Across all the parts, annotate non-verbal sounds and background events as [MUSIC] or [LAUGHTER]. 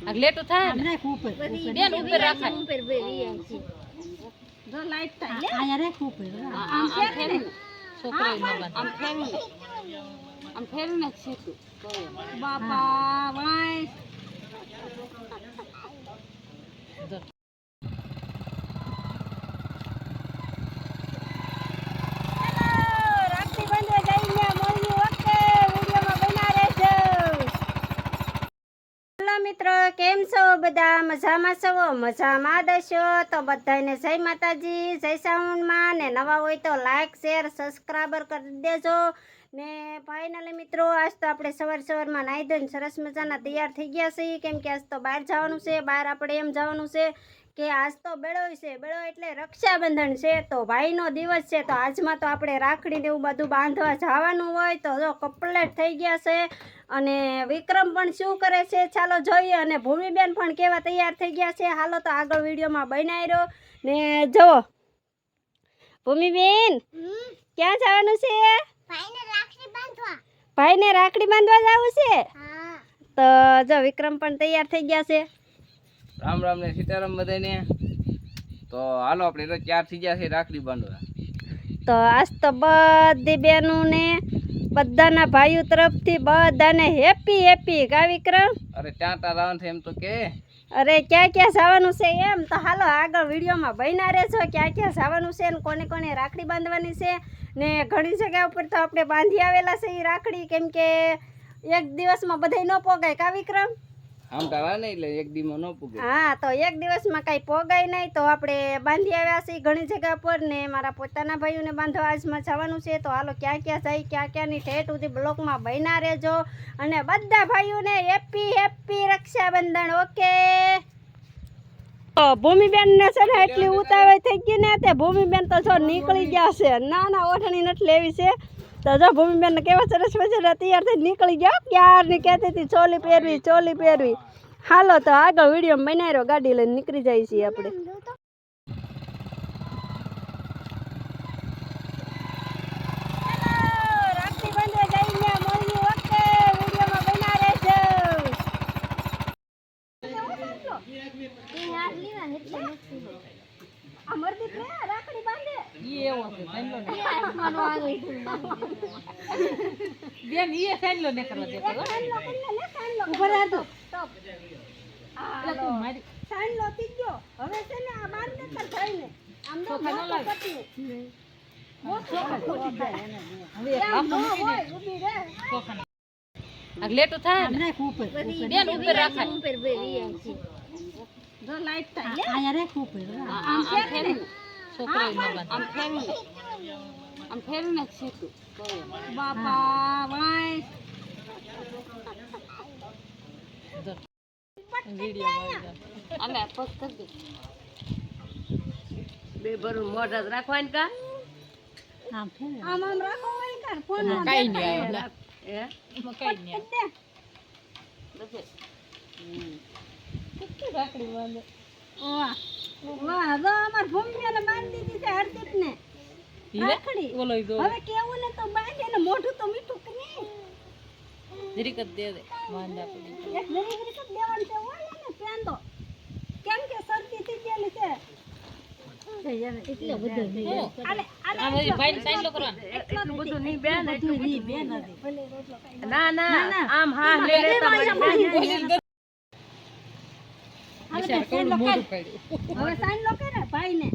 લેટું થાય ને? ઉપર બેન ઉપર રાખાય જો લાઈટ થાય આ યાર ઉપર આમ ફેરી છોકરા. આમ ફેરી આમ ફેરી ને શીખું બાપા વાય જો. રાખડી બાંધવા જઈને મળ્યું ઓકે વિડીયોમાં બના રહેજો હેલો મિત્રો કેમ છો બધા મજામાં છો? મજામાં દશો તો બધાને જય માતાજી, જય સાઉન્ડમાં ને નવા હોય તો લાઈક શેર સબસ્ક્રાઈબર કરી દેજો. ને ફાઇનલી મિત્રો, આજ તો આપણે સવાર સવારમાં નાહી ધોઈને સરસ મજાના તૈયાર થઈ ગયા છીએ. કેમ કે આજ તો બહાર જવાનું છે, બહાર આપણે એમ જવાનું છે કે આજ તો બેળો છે બેળો એટલે રક્ષાબંધન છે તો ભાઈનો દિવસ છે તો આજમાં તો આપણે રાખડી ને એવું બધું બાંધવા જવાનું હોય તો જો કપલેટ થઈ ગયા છે. અને વિક્રમ પણ શું કરે છે ચાલો જોઈએ. અને ભૂમિબેન પણ કેવા તૈયાર થઈ ગયા છે હાલો તો આગળ વિડીયોમાં બનાવી રહ્યો. ને જુઓ ભૂમિબેન ક્યાં જવાનું છે? ભાઈને રાખડી બાંધવા. જવું છે? તો જો વિક્રમ પણ તૈયાર થઈ ગયા છે. રામ રામ ને સીતારામ બધાને તો હાલો આપણે તો ચાર થઈ ગયા છે રાખડી બાંધવા. તો આજ તો બધી બહેનું ને બધાના ભાઈઓ તરફથી બધાને હેપી હેપી કા વિક્રમ? અરે ત્યાં તા રાવણ એમ તો કે. અરે ક્યાં ક્યાં જવાનું છે એમ? તો હાલો આગળ વિડીયોમાં બન્યા રહેશો ક્યાં ક્યાં જવાનું છે ને કોને કોને રાખડી બાંધવાની છે ને ઘણી જગ્યા ઉપર તો આપણે બાંધી આવેલા છે એ રાખડી. કેમ કે એક દિવસમાં બધાય ન પોગાય કા વિક્રમ? આમ તારા નહીં એટલે એક દીમાં ન પૂગે. હા તો એક દિવસમાં કાંઈ પોગાય નહીં તો આપણે બાંધી આવ્યા છીએ ઘણી જગ્યા પર ને મારા પોતાના ભાઈઓને બાંધવા આજમાં જવાનું છે તો હાલો ક્યાં ક્યાં જાય ક્યાં ક્યાંની ઠેઠ સુધી બ્લોકમાં બન્યા રહેજો અને બધા ભાઈઓને happy happy Raksha Bandhan okay? Bhumiben ને છે ને એટલી ઉતાવળ થઈ ગઈ ને તે ભૂમિબેન તો જો નીકળી ગયા છે. ના ના ઓઠણી નથી લેવી છે. તો જો ભૂમિબેન ને કેવા સરસ મજાના તૈયાર થઈ નીકળી ગયા ક્યારની કહેતી હતી ચોલી પહેરવી ચોલી પહેરવી. હાલો તો આગળ વીડિયો બનાવી રહ્યો ગાડી લઈને નીકળી જાય છીએ આપણે બના ઈ એવો છે ને. કરવા દેતો. ઉપર હતો એટલે તું મારી સાંડલો થઈ ગયો હવે છે ને આ બાંધે તાર ભાઈને આમ તો ચોખા ન મોટો લાગે. પતલું. હવે એક આમ લાફો ન મૂકી દે. હોય, ઊભી રહે. ચોખાને. આ લેટું થાય ને બેન ઉપર રાખાય જો લાઈટ થાય લે. આ- આમ ફેરવીને છોકરાએ ન આમ ફેરવીને આમ ફેરવીને જ શીખું તો એમ. બાપા વાય વિડીયોમાં આવી જાવ. અને પોસ્ટ કરી દે બે ભરું મોઢા રાખવાની કા? આમ આમ રાખો હોય કાં ફોનમાં. કઈ નહીં હે કઈ નહીં બસ. કેટલી રાખડી બાંધે વાહ. વાહ જો અમાર ભૂમિયાને બાંધી દીધી છે હરદીપને રાખડી. ઓલો હવે કેવું ને તો બાંધે ને મોઢું તો મીઠું જરીક જ દે. દે વાંદા પડી એક જરી જરી તો દેવાનું છે હોય ને પેન તો કેમ કે શરદી થઈ ગયેલી છે. એટલે બધું નહીં. આલે આલે આમ સાઈન લો કરવાનો. એટલું બધું નહીં બેન એટલું નહીં બેન. ના ના આમ હા લે લેતા હવે સાઈન લો કર હવે સાઈન લો કરે ભાઈને.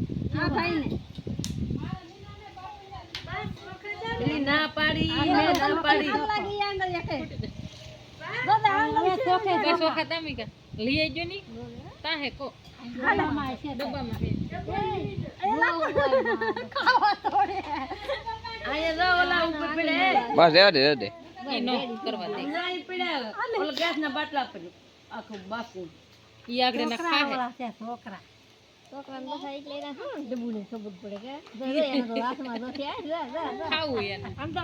આ ના પાડી મે ના પાડી. લાગી આંગળ એકે દાદા આંગળ છે બસ વખત તમે કે? લઈ આવજો ની. તાહે કો. ડબ્બામાં છે. ડબ્બામાં ખાવા તોડે આયા જો ઓલા ઉપર પડે. બસ રહેવા દે દે. એ નો કરવા દે. નહીં પડે. ઓલ ગેસ ના બાટલા પર. આખું બાપુ ઈ આગળ ના ખાહે. છોકરા. છોકરાને બસ એટલે એના શું ડબ્બુ ને ખબર પડે કે [LAUGHS] એનો તો હાથમાં તો છે [LAUGHS] જા જા જા. ખાવું એને. આમ તો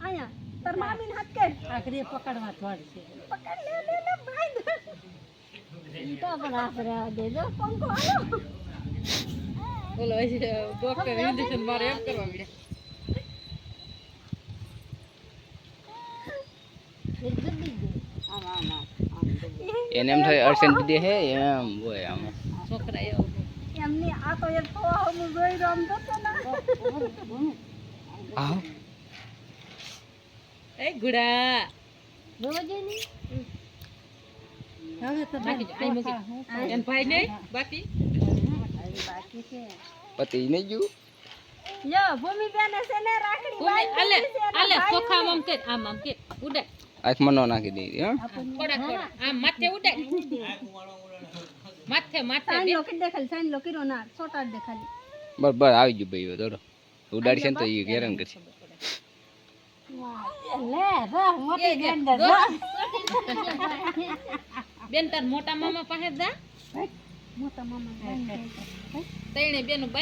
આયા તાર મામીને હાથ કર. આખરી પકડવા થોડી છે. પકડ લે લે લે ભાઈ. ઈ તો પણ આપણે દેજો પંખો આલો બોલો હજી ડોક્ટર ઇન્જેક્શન મારે એમ કરવા મળ્યા જલ્દી દે. આમ આમ આમ એને એમ થાય અર્શન દીદી હે એમ હોય આમ. છોકરા એવું એમની આ તો એક તો હું જોઈ રહ્યો આમ જોતો ને. આવ એ ગુડા જોવા જઈએ હવે તો બાકી જો, મૂકી. એન ભાઈ નહીં? બાકી? બાકી છે. પતિ નહીં ગયું? યો ભૂમિ બેન છે ને રાખડી ભૂમિ, આલે આલે ચોખા આમ કે આમ આમ કે ઉડાડ આંખ મનો નાખી દીધી હા માથે ઉડાડ માથે માથે સાઈન બે. લો કે દેખાલી સાઈન લો કિરો ના છોટા દેખાલી બરાબર આવી ગયું ભાઈ દોડો ઉડાડશે ને તો એ હેરાન કરશે દે. બેન તાર મોટા મામા પાસે જા મોટા મામા બેન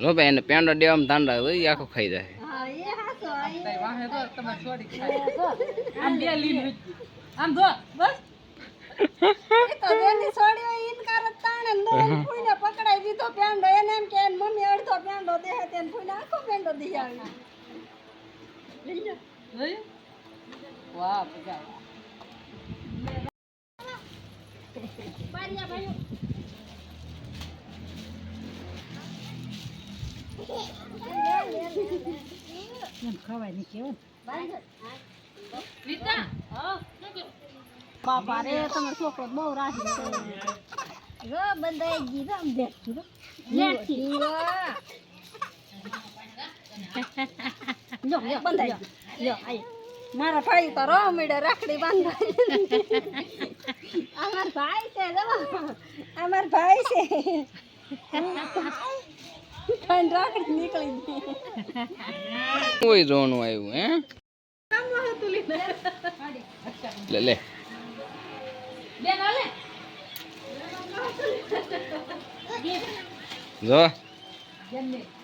લો ભાઈ એને પેંડો દેવામાં માં તો ઈ આખો ખાઈ જાય. એ વાહે તો તમે છોડી આમ બે લીન આમ જો બસ એ તો જેની છોડી હોય ઇનકાર જ તાણે ને લઈને ફૂઈને પકડાઈ દીધો પેંડો એને એમ કે એની મમ્મી અડધો પેંડો દેહે તેને ફૂઈને આખો પેંડો દઈ આવી જોયું વાહ મજા આવી. રીતા બાપા રે તમારો છોકરો બહુ રાખી બંધાઈ ગઈ રામ બેઠી બંધાઈ મારા ભાઈ તો રો મીડે રાખડી બાંધવા. અમાર ભાઈ છે જો. અમાર ભાઈ છે. પણ રાખડી નીકળી ગઈ. કોઈ રોણું આવ્યું હે? લે લે. જો. છે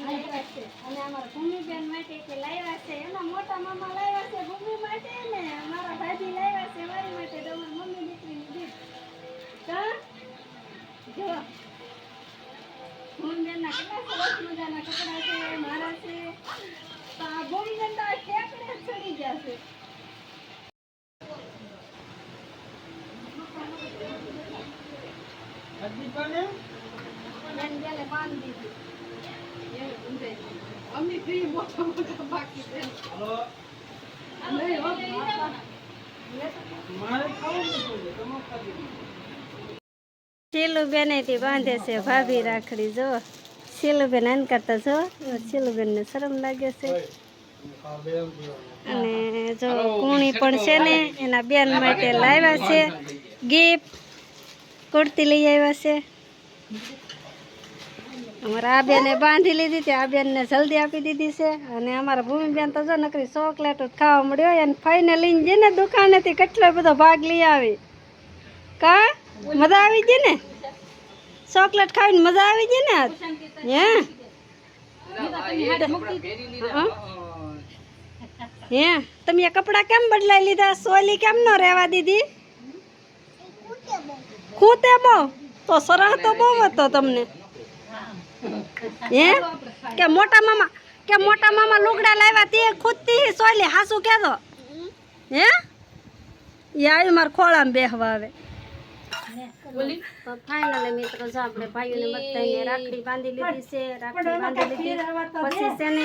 અને અમારા ભૂમિબેન માટે કે લાવ્યા છે એના મોટા મામા લાવ્યા છે ભૂમિ માટે ને મારા ભાજી લાવ્યા છે મારી માટે તો અમારી મમ્મી દીકરીની કા જો ભૂમિબેનના કપડાં છે મારા છે તો આ ભૂમિબેન તો ઠેકડે ગયા છે બેન બેને દીધી. અમને ફ્રી મોટા મોટા બાકી છે. નહીં હો, બાપા. શીલુબેનથી બાંધે છે ભાભી રાખડી જો. શીલુબેન આન કરતા જો શીલુબેન ને શરમ લાગે છે. અને જો કુણી પણ છે ને એના બેન માટે લાવ્યા છે. ગિફ્ટ કુર્તી લઈ આવ્યા છે. અમારા આ બેને બાંધી લીધી હતી, આ બેનને જલ્દી આપી દીધી છે. અને અમારા ભૂમિબેન તો જો નકરી ચોકલેટ ખાવા મળ્યો અને ફઈને લઈને જઈને દુકાનેથી કેટલો બધો ભાગ લઈ આવી. કા? મજા આવી ગઈ ને? ચોકલેટ ખાવીને મજા આવી ગઈ ને? હે? હા? તમે કપડાં કેમ બદલાઈ લીધા? સોલી કેમ ન રહેવા દીધી? ખૂતે બહુ. તો સરહ તો બહુ હતો તમને. હે? કે મોટા મામા કે મોટા મામા લુગડા લાવ્યા તે ખુદતી સોલી હાસુ કેતો હે? એ આવી મારા ખોળામાં બેહવા આવે. ફાઇનલી મિત્રો જો આપણે ભાઈઓને બધાને રાખડી બાંધી લીધી છે રાખડી બાંધી લીધી. પછી છે ને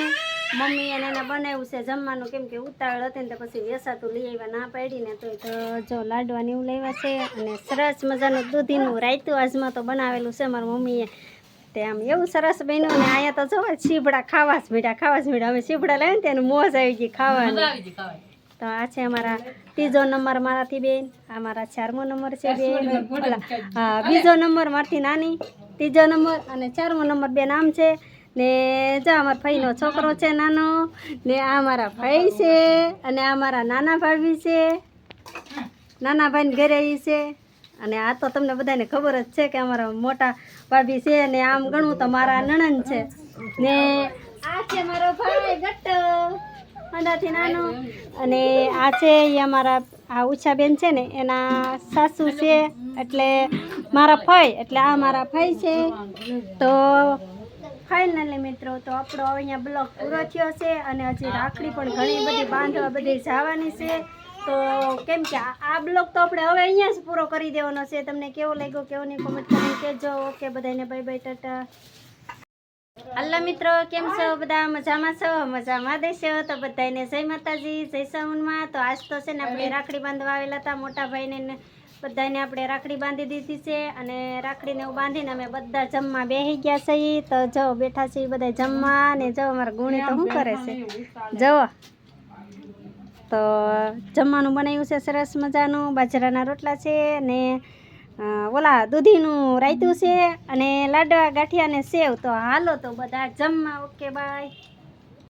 મમ્મી એને એને બનાવ્યું છે જમવાનું કેમ કે ઉતાવળ હતી ને તો પછી વેસાતું લઈ આવ્યા ના પાડીને તો તો જો લાડવા ને એવું લાવ્યા છે. અને સરસ મજાનું દૂધીનું રાયતું આજમાં તો બનાવેલું છે મારી મમ્મીએ. તે આમ એવું સરસ બન્યું ને અહીંયા તો જો છીબડા ખાવા જ મીઠા ખાવા જ મીઠા અમે છીબડા લાવીને તેનું મોજ આવી ગઈ ખાવાની. તો આ છે અમારા ત્રીજો નંબર મારાથી બેન આ મારા ચારમો નંબર છે બેન. હા બીજો નંબર મારથી નાની ત્રીજો નંબર અને ચારમો નંબર બેન આમ છે. ને જો અમારા ભાઈનો છોકરો છે નાનો ને આ મારા ભાઈ છે અને આ મારા નાના ભાભી છે. નાના ભાઈને ઘરે છે. અને આ તો તમને બધાને ખબર જ છે કે અમારા મોટા ભાભી છે ને આમ ગણવું તો મારા નણંદ છે. ને આ છે મારો ભાઈ ગટ્ટો અંદાથી નાનો. અને આ છે એ અમારા, આ ઉષા બેન છે ને, એના સાસુ છે, એટલે મારા ફઈ, એટલે આ મારા ભાઈ છે. તો ફાઇનલી મિત્રો, તો આપણો અહીંયા બ્લોગ પૂરો થયો છે અને હજી રાખડી પણ ઘણી બધી બાંધવા બધી જવાની છે. તો કેમ કે આ- બ્લોગ તો આપણે હવે અહીંયા જ પૂરો કરી દેવાનો છે. તમને કેવો લાગ્યો કેવો નહીં કોમેન્ટ કરીને કહેજો. ઓકે, બધાને બાય બાય ટાટા. હલ્લો મિત્રો, કેમ છો? બધા મજામાં છો? મજામાં દેશો તો બધાને જય માતાજી, જય સાઉન્ડમાં તો આજ તો છે ને આપણે રાખડી બાંધવા આવેલા હતા મોટા ભાઈને બધાને આપણે રાખડી બાંધી દીધી છે અને રાખડીને એવું બાંધીને અમે બધા જમવા બેસી ગયા છીએ. તો જો બેઠા છીએ બધા જમવા ને જો અમારા ગુણી તો શું કરે છે? જવો તો જમવાનું બનાવ્યું છે સરસ મજાનું. બાજરાના રોટલા છે ને ઓલા દૂધીનું રાયતું છે અને લાડવા ગાંઠિયા ને સેવ. તો હાલો તો બધા જમવા, ઓકે, બાય.